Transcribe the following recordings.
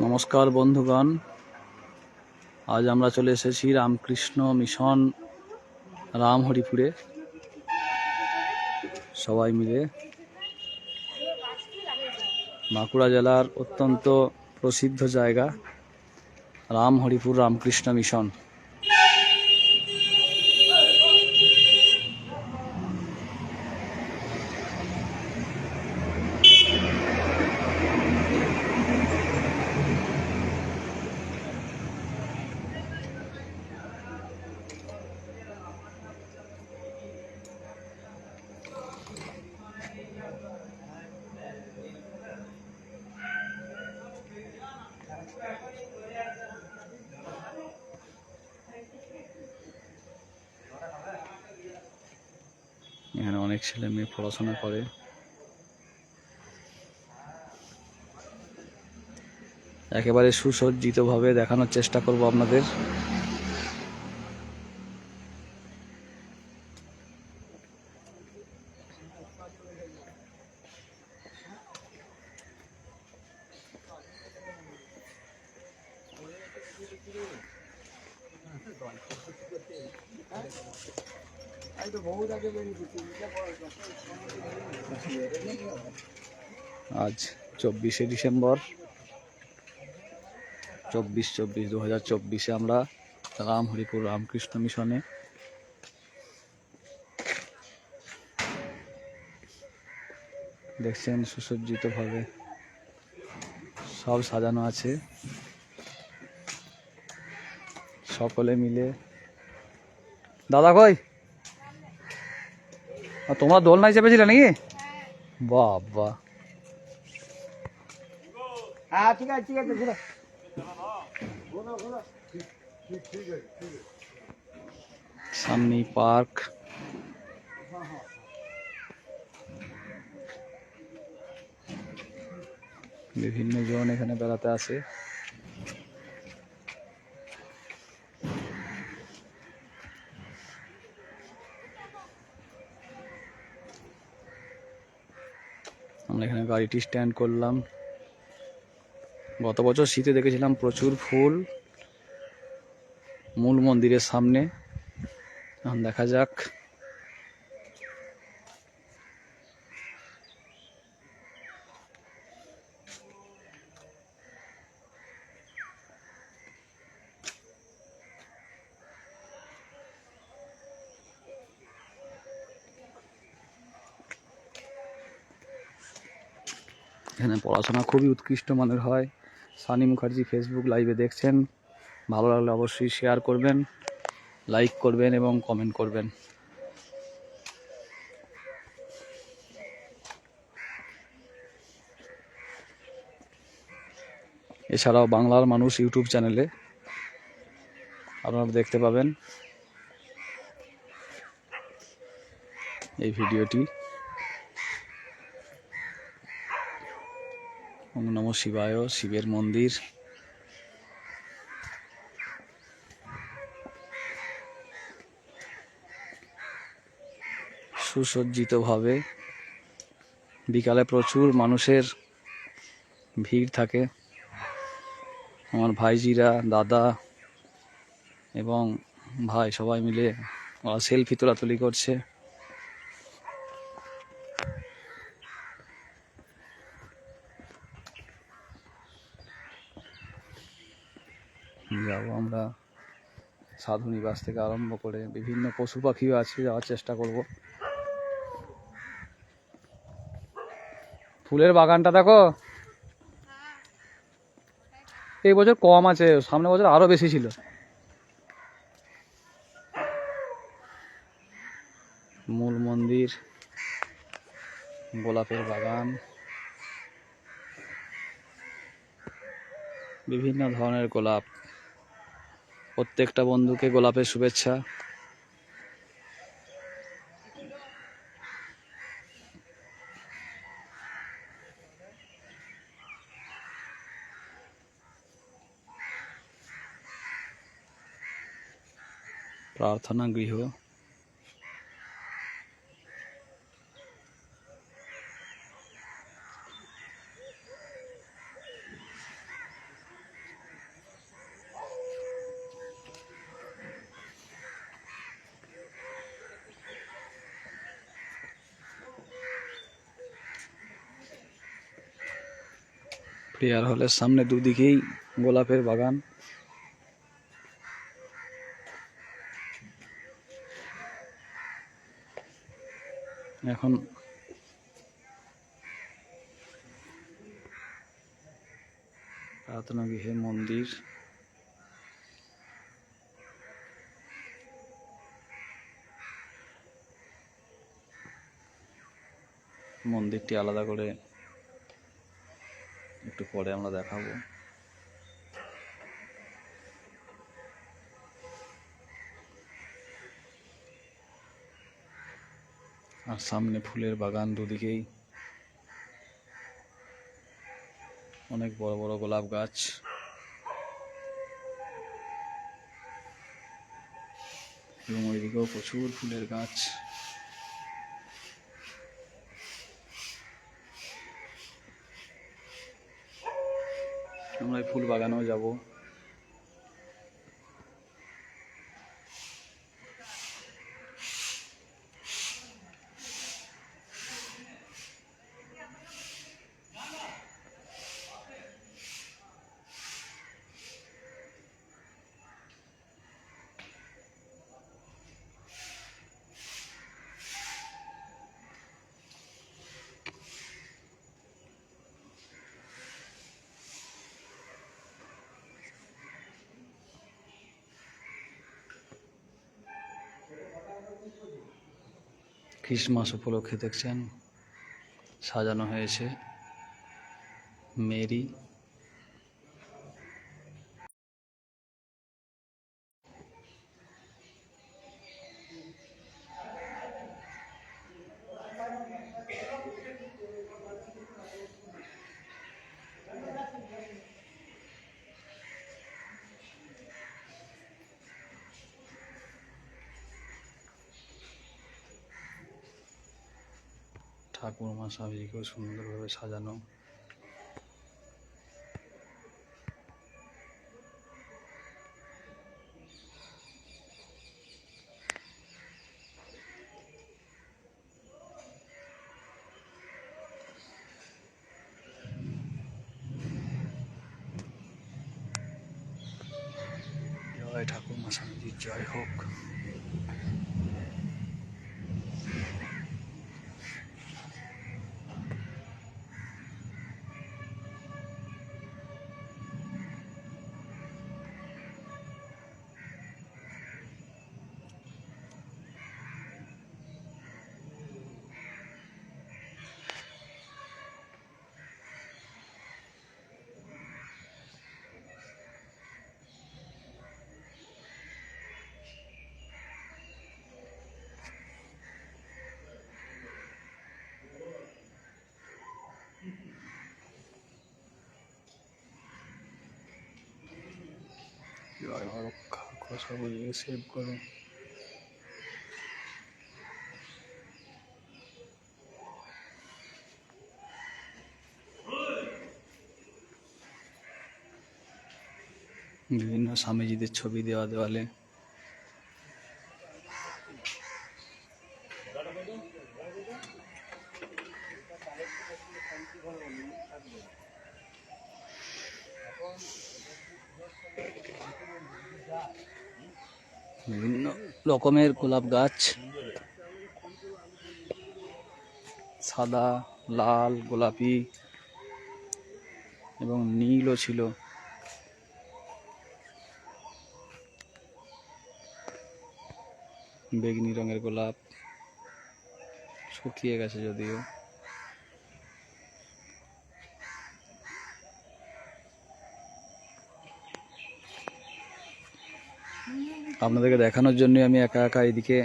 নমস্কার বন্ধুগণ। আজ আমরা চলে এসেছি রামকৃষ্ণ মিশন রামহরিপুরে। সবাই মিলে বাঁকুড়া জেলার অত্যন্ত প্রসিদ্ধ জায়গা, রামহরিপুর রামকৃষ্ণ মিশন এখানে অনেক ছেলে মেয়ে পড়াশোনা করে। একেবারে সুসজ্জিতভাবে দেখানোর চেষ্টা করব আপনাদের। আজ চব্বিশে ডিসেম্বর। চব্বিশ চব্বিশ দু হাজার চব্বিশে আমরা রামহরিপুর রামকৃষ্ণ মিশনে দেখছেন সুসজ্জিতভাবে সব সাজানো আছে। সকলে মিলে। দাদা কই? আর তোমরা দোলনায় চেপেছিলে নাকি বাবা হ্যাঁ ঠিক আছে ঠিক আছে ঘুরো সামনেই পার্ক বিভিন্ন জন এখানে বেড়াতে আসে আমরা এখানে গাড়িটি স্ট্যান্ড করলাম। গত বছর শীতে দেখেছিলাম প্রচুর ফুল। মূল মন্দিরের সামনে। এখন দেখা যাক এখানে পড়াশোনা খুবই উৎকৃষ্ট মানের হয়। সানি মুখার্জি ফেসবুক লাইভে দেখছেন। ভালো লাগলে অবশ্যই শেয়ার করবেন লাইক করবেন এবং কমেন্ট করবেন। এছাড়াও বাংলার মানুষ ইউটিউব চ্যানেলে আপনারা দেখতে পাবেন এই ভিডিওটি ওম নম শিবায় শিবের মন্দির সুসজ্জিতভাবে বিকালে প্রচুর মানুষের ভিড় থাকে। আমার ভাইজিরা, দাদা এবং ভাই সবাই মিলে ওরা সেলফি তোলাতুলি করছে যাব আমরা সাধু নিবাস থেকে আরম্ভ করে বিভিন্ন পশু পাখিও আছে যাওয়ার চেষ্টা করব। ফুলের বাগানটা দেখো। এই বছর কম আছে সামনে বছর আরও বেশি ছিল। মূল মন্দির, গোলাপের বাগান, বিভিন্ন ধরনের গোলাপ। প্রত্যেকটা বন্ধুকে গোলাপের শুভেচ্ছা। প্রার্থনা গৃহ। প্রেয়ার হলের সামনে দুদিকেই গোলাপের বাগান। এখন প্রার্থনা গৃহে মন্দির। মন্দিরটি আলাদা করে পরে আমরা দেখাবো। আর সামনে ফুলের বাগান দুদিকেই। অনেক বড় বড় গোলাপ গাছ। এবং ওইদিকেও প্রচুর ফুলের গাছ। আমরা ফুল বাগানেও যাব। ক্রিসমাস উপলক্ষে দেখছেন সাজানো হয়েছে মেরি ঠাকুর মা স্বামীজিকেও সুন্দরভাবে সাজানো। জয় ঠাকুর মা জয় হোক। রক্ষা করো সবাইকে সেভ করো বিভিন্ন স্বামীজিদের ছবি দেওয়া দেওয়ালে বিভিন্ন রকমের গোলাপ গাছ। সাদা, লাল, গোলাপি এবং নীলও ছিল। বেগনি রঙের গোলাপ শুকিয়ে গেছে যদিও। আপনাদেরকে দেখানোর জন্য আমি একা একা এদিকে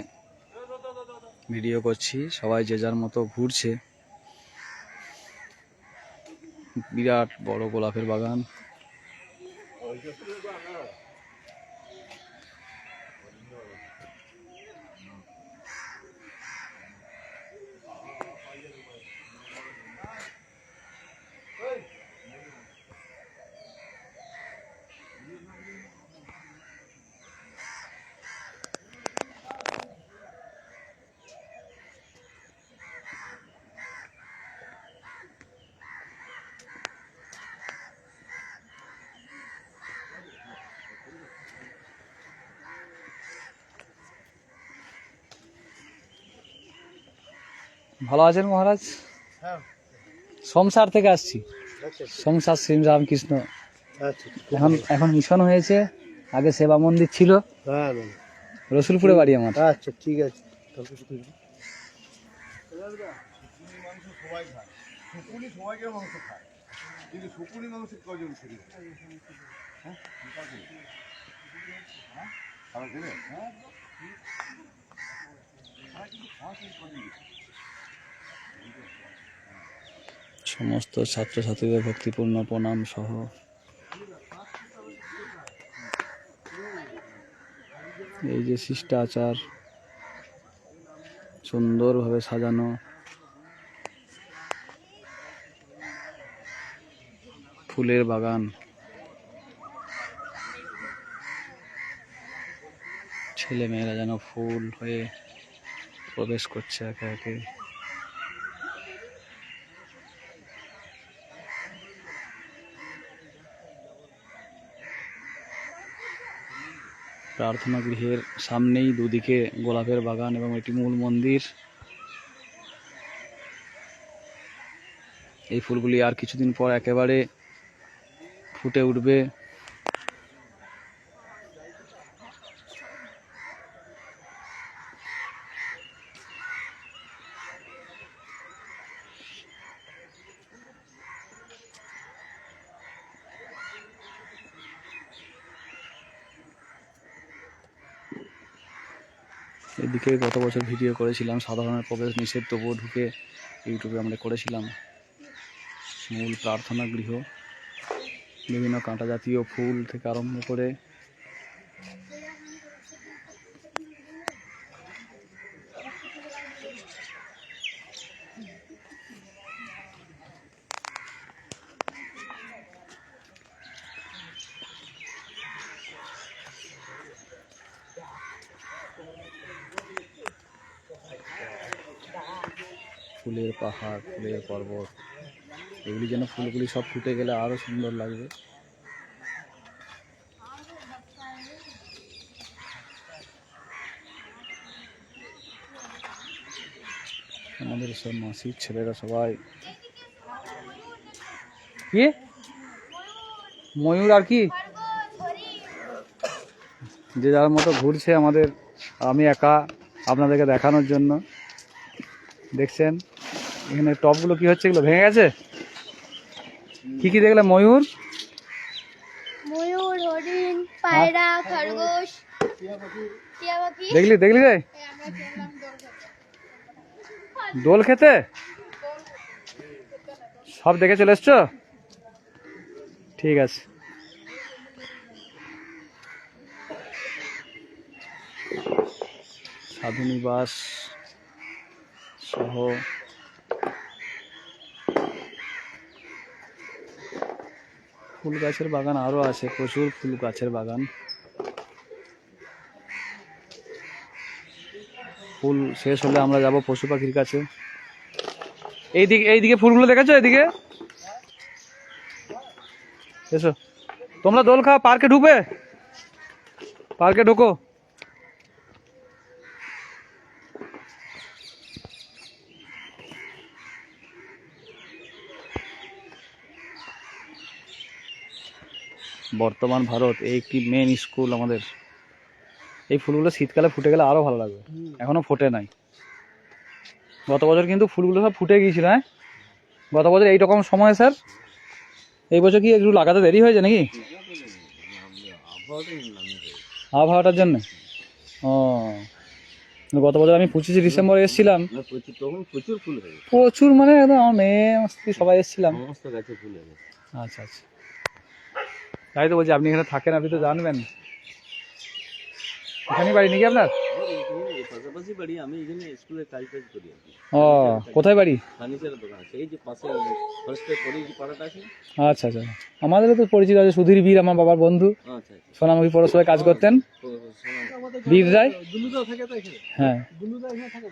ভিডিও করছি। সবাই যে যার মতো ঘুরছে। বিরাট বড় গোলাপের বাগান। ভালো আছেন মহারাজ? হ্যাঁ। সংসার থেকে আসছি। আচ্ছা। সংসার শ্রী রামকৃষ্ণ। আচ্ছা এখন এখন মিশন হয়েছে। আগে সেবা মন্দির ছিল। হ্যাঁ রসুলপুরে বাড়ি আমার। আচ্ছা ঠিক আছে। সমস্ত ছাত্রছাত্রীদের ভক্তিপূর্ণ প্রণাম সহ। এই যে শিষ্টাচার, সুন্দরভাবে সাজানো। ফুলের বাগান। ছেলে মেয়েরা যেন ফুল হয়ে প্রবেশ করছে একে একে। প্রার্থনা গৃহের সামনেই দুদিকে গোলাপের বাগান এবং এটি মূল মন্দির। এই ফুলগুলি আর কিছুদিন পর একেবারে ফুটে উঠবে। এদিকে গত বছর ভিডিও করেছিলাম, সাধারণের প্রবেশ নিষেধ, তবুও ঢুকে ইউটিউবে আমরা করেছিলাম। মূল প্রার্থনা গৃহ, বিভিন্ন কাঁটা জাতীয় ফুল থেকে আরম্ভ করে ফুলের পাহাড় ফুলের পর্বত এগুলি যেন ফুলগুলি সব ফুটে গেলে আরও সুন্দর লাগবে। আমাদের সব মাসির ছেলেরা সবাই। কি? ময়ূর আর কি? যে যার মতো ঘুরছে আমাদের আমি একা আপনাদেরকে দেখানোর জন্য। দেখছেন? এখানে টপগুলো কি হচ্ছে এগুলো ভেঙে গেছে? কি কি দেখলে ময়ূর? ময়ূর হরিণ পায়রা খরগোশ দেখলি দেখলি রে? দোল খেতে। সব দেখে চলে এসছো? ঠিক আছে। সাধু নিবাস সহ ফুল গাছের বাগান আরও আছে, প্রচুর ফুল গাছের বাগান। ফুল শেষ হলে আমরা যাব পশু পাখির কাছে। এইদিকে এইদিকে ফুলগুলো দেখেছ এদিকে? এসো। তোমরা দোল খাও, পার্কে ঢুকবে? পার্কে ঢোকো। বর্তমান ভারত এই একটি মেন স্কুল আমাদের। এই ফুলগুলো শীতকালে ফুটে গেলে আরও ভালো লাগবে। এখনও ফোটে নাই। গত বছর কিন্তু ফুলগুলো সব ফুটে গিয়েছিল হ্যাঁ? গত বছর এইরকম সময় স্যার? এই বছর কি একটু লাগাতে দেরি হয়েছে নাকি? আবহাওয়াটার জন্য? ও। গত বছর আমি পঁচিশে ডিসেম্বর এসেছিলাম। প্রচুর ফুল প্রচুর মানে একদম সবাই এসেছিলাম। আচ্ছা আচ্ছা। তাই তো বলছি আপনি এখানে থাকেন আপনি তো জানবেন। এখানেই বাড়ি নাকি আপনার? পাশাপাশি বাড়ি আমি এখানে স্কুলে কাজ টাজ করি ও কোথায় বাড়ি? ফার্নিচারের দোকান আছে এই যে পাশে ফার্স্টে পরে যে পাড়াটা আছে। আচ্ছা আচ্ছা আমাদেরও তো পরিচিত আছে সুধীর বীর আমার বাবার বন্ধু। আচ্ছা আচ্ছা। সোনামুখী কাজ করতেন। বীর রায়? এখানে হ্যাঁ। এখানে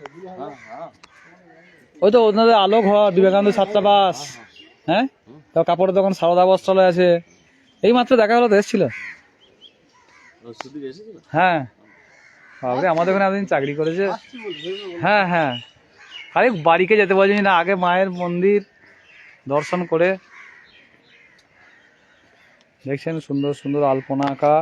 ওই তো ওনাদের আলো ঘর বিবেকানন্দ ছাত্রাবাস হ্যাঁ? তো কাপড়ের দোকান সারদা বস্ত্রালয় আছে। এই মাত্র দেখা হলো তো এসেছিল হ্যাঁ। বাবরে আমাদের ওখানে এতদিন চাকরি করেছে। হ্যাঁ হ্যাঁ। আরে, বাড়িকে যেতে পারছি না, আগে মায়ের মন্দির দর্শন করে। দেখছেন, সুন্দর সুন্দর আলপনা আঁকা।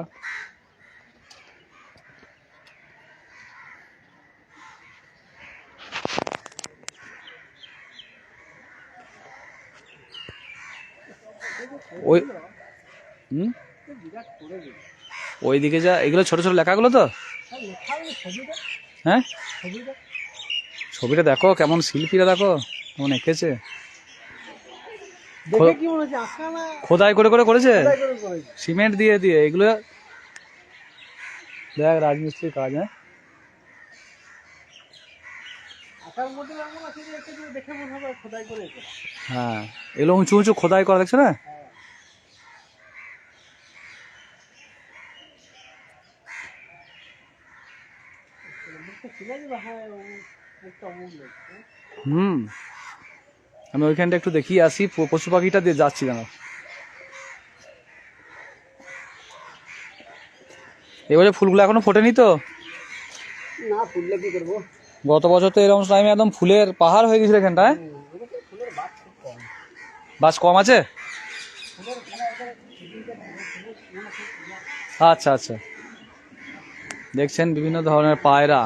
ওই হুম? ওইদিকে যা এগুলো ছোট ছোট লেখাগুলো তো? হ্যাঁ? ছবিটা দেখো কেমন শিল্পীরা দেখো কেমন এঁকেছে। খোদাই করে করে করেছে? সিমেন্ট দিয়ে দিয়ে এগুলো দেখ রাজমিস্ত্রির কাজ হ্যাঁ। হ্যাঁ এগুলো উঁচু উঁচু খোদাই করা দেখছ না মুখটা চিনে যাবে হ্যাঁ ও মুখটা অমন দেখছে হুম। আমি ওইখানটা একটু দেখিয়ে আসি পশু পাখিটা দিয়ে যাচ্ছি দাঁড়া এবারে ফুলগুলো এখনও ফোটেনি তো? না ফুললে কি করব? গত বছর তো এরকম টাইমে একদম ফুলের পাহাড় হয়ে গেছিল এখানটায়। বাস কম। আছে? আচ্ছা আচ্ছা। দেখছেন বিভিন্ন ধরনের পায়রা।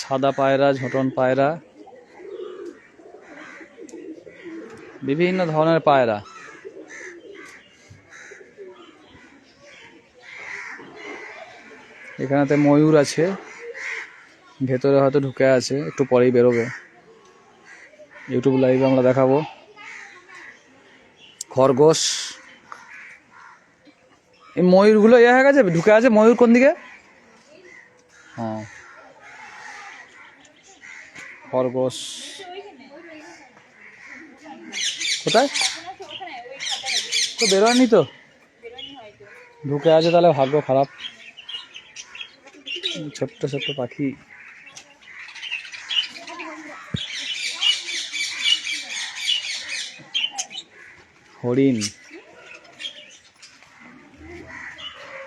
সাদা পায়রা, ঝোটন পায়রা, বিভিন্ন ধরনের পায়রা। এখানেতে ময়ূর আছে, ভেতরে হয়তো ঢুকে আছে, একটু পরেই বেরোবে। ইউটিউব লাইভে আমরা দেখাবো। খরগোশ। এই ময়ূরগুলো ইয়ে হয়ে গেছে? ঢুকে আছে ময়ূর কোন দিকে হ্যাঁ। খরগোশ। কোথায়? তো বেরোয়নি তো? ঢুকে আছে তাহলে ভাগ্য খারাপ। ছোট্ট ছোট্ট পাখি। হরিণ।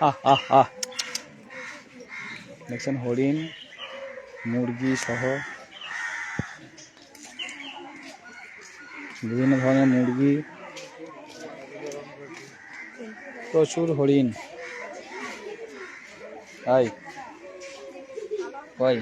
আহ আহ আহ। দেখছেন হরিণ, মুরগি সহ বিভিন্ন ধরনের মুরগি প্রচুর হরিণ। তাই কই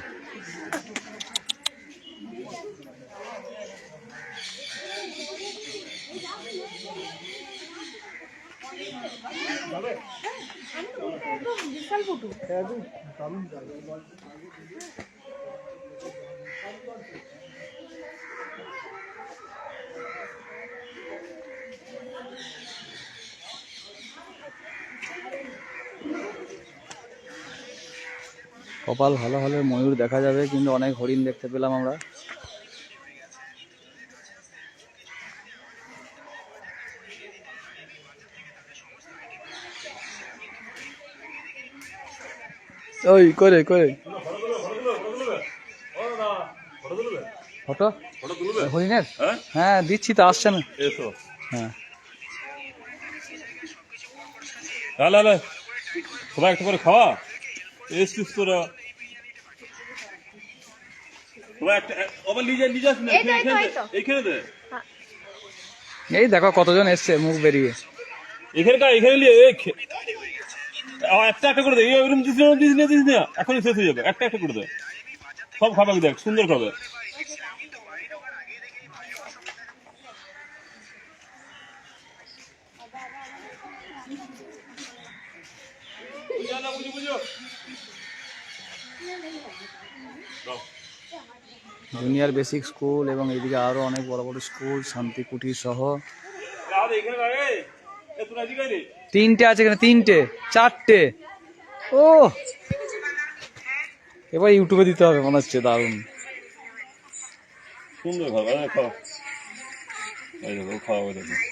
কপাল ভালো হলে ময়ূর দেখা যাবে কিন্তু অনেক হরিণ দেখতে পেলাম আমরা। ওই করে করে ফটো? হরিণের? হ্যাঁ? দিচ্ছি তো আসছে না। হ্যাঁ। তাহলে তাহলে সবাই একটা করে খাওয়া। এসছিস তোরা। এই দেখো কতজন এসছে মুখ বেরিয়ে। এখানে কা এখানে নিয়ে এই খে- একটা একটা করে দে এই ওইরকম দিস না দিস না দিস না। এখনই শেষ হয়ে যাবে। একটা একটা করে দে সব খাবে দেখ সুন্দর খাবে। জুনিয়র বেসিক স্কুল এবং এদিকে আরও অনেক বড় বড় স্কুল শান্তি কুটির সহ। তিনটে আছে এখানে, তিনটে, চারটে। ও এবার ইউটিউবে দিতে হবে, মনে হচ্ছে দারুণ। সুন্দর খাওয়া দেখো